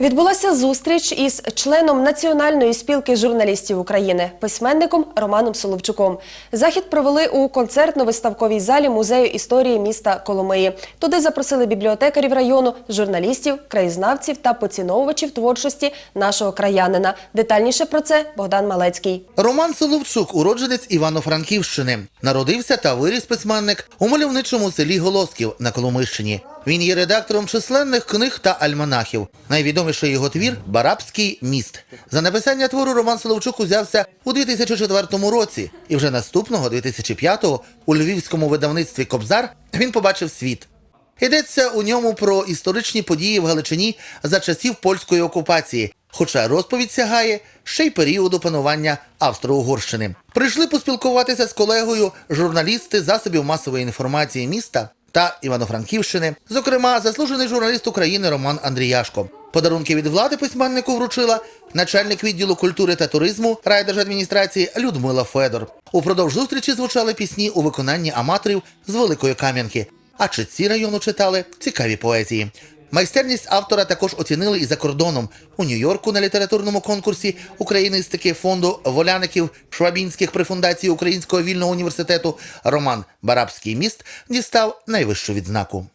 Відбулася зустріч із членом Національної спілки журналістів України, письменником Романом Соловчуком. Захід провели у концертно-виставковій залі музею історії міста Коломиї. Туди запросили бібліотекарів району, журналістів, краєзнавців та поціновувачів творчості нашого краянина. Детальніше про це Богдан Малецький. Роман Соловчук, уродженець Івано-Франківщини. Народився та виріс письменник у мальовничому селі Голосків на Коломийщині. Він є редактором численних книг та альманахів. Найвідоміший його твір Барабський міст. За написання твору Роман Соловчук узявся у 2004 році, і вже наступного 2005-го у львівському видавництві Кобзар він побачив світ. Йдеться у ньому про історичні події в Галичині за часів польської окупації, хоча розповідь сягає ще й періоду панування Австро-Угорщини. Прийшли поспілкуватися з колегою журналісти засобів масової інформації міста та Івано-Франківщини, зокрема, заслужений журналіст України Роман Андріяшко. Подарунки від влади письменнику вручила начальник відділу культури та туризму райдержадміністрації Людмила Федор. Упродовж зустрічі звучали пісні у виконанні аматорів з Великої Кам'янки. А читці району читали цікаві поезії. Майстерність автора також оцінили і за кордоном у Нью-Йорку на літературному конкурсі українистики фонду воляників Швабінських при фундації Українського вільного університету Роман Барабський міст дістав найвищу відзнаку.